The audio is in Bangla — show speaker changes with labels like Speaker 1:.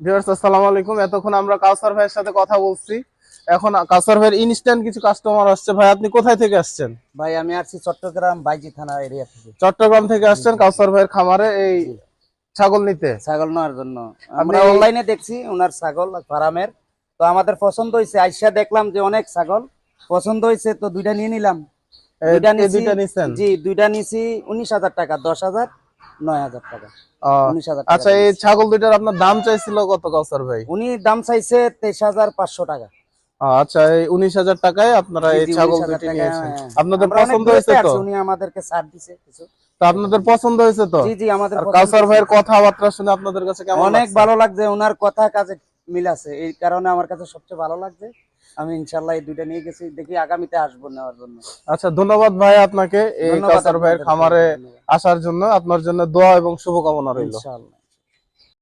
Speaker 1: Viewers আসসালামু আলাইকুম। এতক্ষণ আমরা কাউসার ভাইয়ের সাথে কথা বলছি। এখন কাউসার ভাইয়ের ইনস্ট্যান্ট কিছু কাস্টমার আসছে। ভাই আপনি কোথায় থেকে আসছেন?
Speaker 2: ভাই আমি আসছি চট্টগ্রাম বাইজি থানা এরিয়া থেকে।
Speaker 1: চট্টগ্রাম থেকে আসছেন কাউসার ভাইয়ের খামারে এই ছাগল নিতে?
Speaker 2: ছাগল নেওয়ার জন্য। আমরা অনলাইনে দেখছি ওনার ছাগল ফার্মের। তো আমাদের পছন্দ হয়েছে আইসা দেখলাম যে অনেক ছাগল। পছন্দ হয়েছে তো দুইটা নিয়ে নিলাম। দুইটা নিছি জি দুইটা নিছি উনিশ হাজার টাকা দশ হাজার। নয় হাজার টাকা।
Speaker 1: আহ,
Speaker 2: উনিশ হাজার
Speaker 1: আচ্ছা এই ছাগল দুইটার আপনার দাম চাইছিল কত কাউসার ভাই?
Speaker 2: উনি দাম চাইছে তেইশ হাজার পাঁচশো টাকা।
Speaker 1: আচ্ছা এই উনিশ হাজার টাকায় আপনারা এই
Speaker 2: জি, জি,
Speaker 1: ছাগল
Speaker 2: 19,000
Speaker 1: নিয়েছেন।
Speaker 2: হ্যাঁ।
Speaker 1: আপনাদের পছন্দ হয়েছে তো?
Speaker 2: উনি আমাদেরকে ছাড় দিছে কিছু।
Speaker 1: তো আপনাদের পছন্দ হয়েছে তো?
Speaker 2: জি জি আমাদের
Speaker 1: কাউসার ভাইয়ের কথাবার্তা শুনে আপনাদের কাছে কেমন
Speaker 2: অনেক ভালো লাগছে ওনার কথা কাজে মিল আছে। এই কারণে আমার কাছে সবচেয়ে ভালো লাগছে। আমি ইনশাল্লাহ এই দুইটা নিয়ে গেছি দেখি আগামীতে আসব নেওয়ার জন্য।
Speaker 1: আচ্ছা ধন্যবাদ ভাই আপনাকে এই কাসার ভাইয়ের খামারে আসার জন্য। আপনার জন্য দোয়া এবং শুভকামনা রইল।
Speaker 2: ইনশাআল্লাহ।